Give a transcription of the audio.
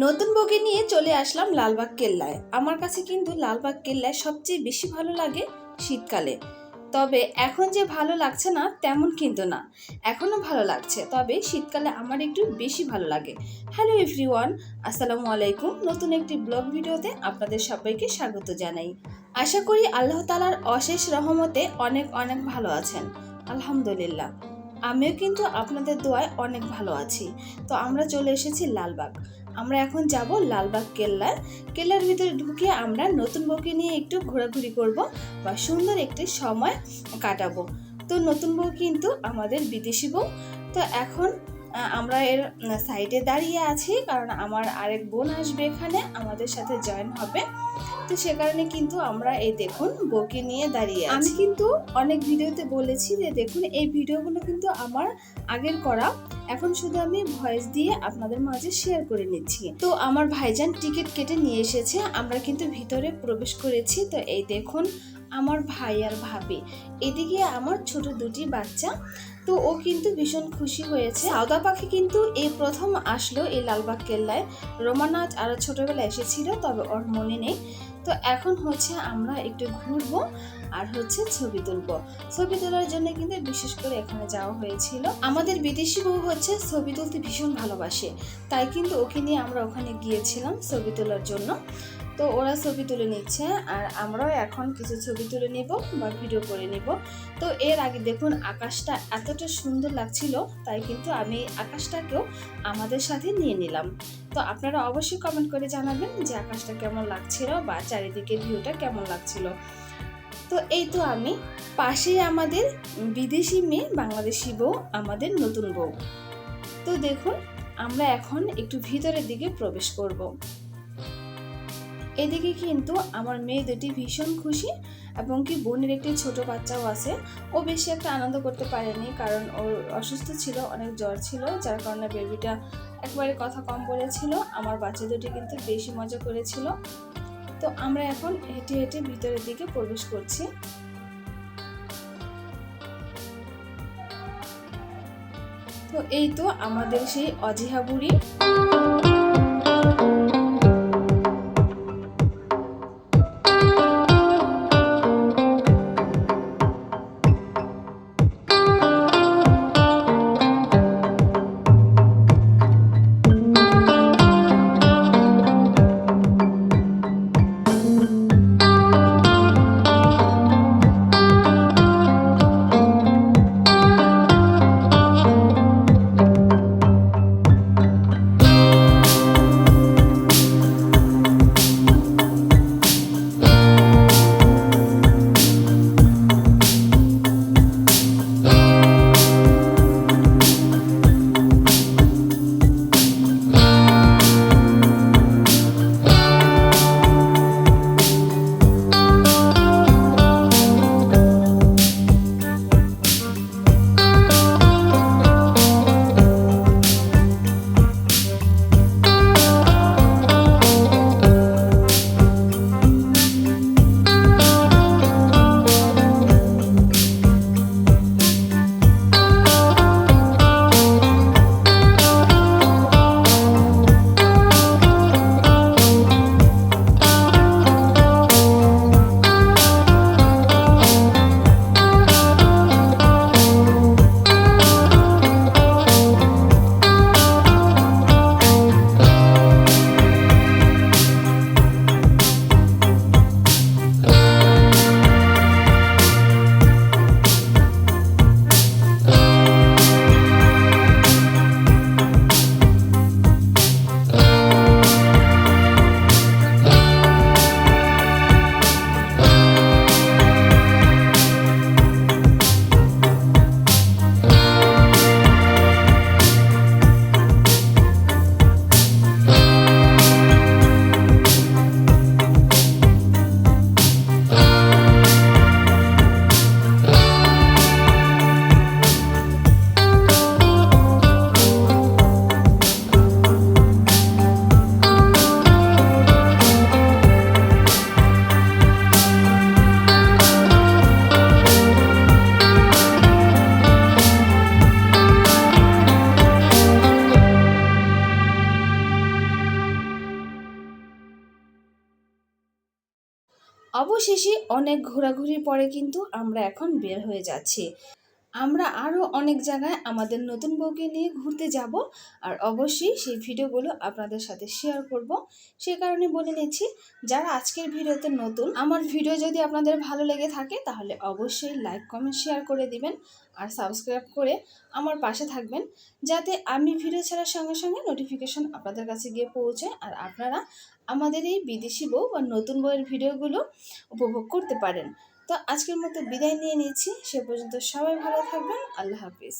নতুন বউকে নিয়ে চলে আসলাম লালবাগ কেল্লায়। আমার কাছে কিন্তু লালবাগ কেল্লায় সবচেয়ে বেশি ভালো লাগে শীতকালে। তবে এখন যে ভালো লাগছে না, তেমন কিন্তু না। এখনও ভালো লাগছে, তবে শীতকালে আমার একটু বেশি ভালো লাগে। হ্যালো এভরিওয়ান, আসসালামু আলাইকুম। নতুন একটি ব্লগ ভিডিওতে আপনাদের সবাইকে স্বাগত জানাই। আশা করি আল্লাহ তালার অশেষ রহমতে অনেক অনেক ভালো আছেন। আলহামদুলিল্লাহ। আমিও কিন্তু আপনাদের দোয়ায় অনেক ভালো আছি। তো আমরা চলে এসেছি লালবাগ। আমরা এখন যাব লালবাগ কেল্লায় কেল্লার ভিতরে ঢুকে আমরা নতুন বউকে নিয়ে একটু ঘোরাঘুরি করব বা সুন্দর একটি সময় কাটাবো। তো নতুন বউ কিন্তু আমাদের বিদেশি বউ। তো এখন আমরা এর সাইডে দাঁড়িয়ে আছি কারণ আমার আরেক বোন আসবে এখানে, আমাদের সাথে জয়েন হবে। তো সে কারণে কিন্তু আমরা এই দেখুন বউকে নিয়ে দাঁড়িয়ে আমি কিন্তু অনেক ভিডিওতে বলেছি যে দেখুন এই ভিডিওগুলো কিন্তু আমার আগের করা। এখন শুধু আমি ভয়েস দিয়ে আপনাদের মাঝে শেয়ার করে নিচ্ছি। তো আমার ভাইজান টিকিট কেটে নিয়ে এসেছে, আমরা কিন্তু ভিতরে প্রবেশ করেছি। তো এই দেখুন আমার ভাই আর ভাবি। এদিকে আমার ছোট দুটি বাচ্চা, তো ও কিন্তু ভীষণ খুশি হয়েছে। সাউদা পাখি কিন্তু এই প্রথম আসলো এই লালবাগ কেল্লায়। রোমানাথ আরও ছোটবেলায় এসেছিল, তবে ওর মনে নেই। তো এখন হচ্ছে আমরা একটু ঘুরবো আর হচ্ছে ছবি তুলবো। ছবি তোলার জন্য কিন্তু বিশেষ করে এখানে যাওয়া হয়েছিল। আমাদের বিদেশি বউ হচ্ছে ছবি তুলতে ভীষণ ভালোবাসে। তাই কিন্তু ওকে নিয়ে আমরা ওখানে গিয়েছিলাম ছবি তোলার জন্য। তো ওরা ছবি তুলে নিচ্ছে, আর আমরাও এখন কিছু ছবি তুলে নিব বা ভিডিও করে নিব। তো এর আগে দেখুন, আকাশটা এতটা সুন্দর লাগছিল, তাই কিন্তু আমি আকাশটাকেও আমাদের সাথে নিয়ে নিলাম। তো আপনারা অবশ্যই কমেন্ট করে জানাবেন যে আকাশটা কেমন লাগছিল বা চারিদিকে ভিউটা কেমন লাগছিল। তো এই তো আমি পাশেই আমাদের বিদেশি মেয়ে, বাংলাদেশি বউ, আমাদের নতুন বউ। তো দেখুন, আমরা এখন একটু ভিতরের দিকে প্রবেশ করব। এদিকে কিন্তু আমার মেয়ে দুটি ভীষণ খুশি এবং কি বোনের একটি ছোট বাচ্চাও আছে। ও বেশি একটা আনন্দ করতে পারেনি কারণ ওর অসুস্থ ছিল, অনেক জ্বর ছিল, যার কারণে বেবিটা একবারে কথা কম বলেছিল। আমার বাচ্চা দুটি কিন্তু বেশি মজা করেছিল। তো আমরা এখন হেঁটে হেঁটে ভিতরের দিকে প্রবেশ করছি। তো এই তো আমাদের সেই অজিহা বুড়ি অবশেষে অনেক ঘোরাঘুরি পরে কিন্তু আমরা এখন বের হয়ে যাচ্ছি। আমরা আরও অনেক জায়গায় আমাদের নতুন বউকে নিয়ে ঘুরতে যাব আর অবশ্যই সেই ভিডিওগুলো আপনাদের সাথে শেয়ার করব। সে কারণে বলে নিচ্ছি, যারা আজকের ভিডিওতে নতুন, আমার ভিডিও যদি আপনাদের ভালো লেগে থাকে তাহলে অবশ্যই লাইক কমেন্ট শেয়ার করে দিবেন আর সাবস্ক্রাইব করে আমার পাশে থাকবেন। যাতে আমি ভিডিও ছাড়ার সঙ্গে সঙ্গে নোটিফিকেশন আপনাদের কাছে গিয়ে পৌঁছায় আর আপনারা আমাদের এই বিদেশি বউ বা নতুন বউয়ের ভিডিওগুলো উপভোগ করতে পারেন। তো আজকের মতো বিদায় নিয়ে নিচ্ছি সে পর্যন্ত সবাই ভালো থাকবেন আল্লাহ হাফিজ।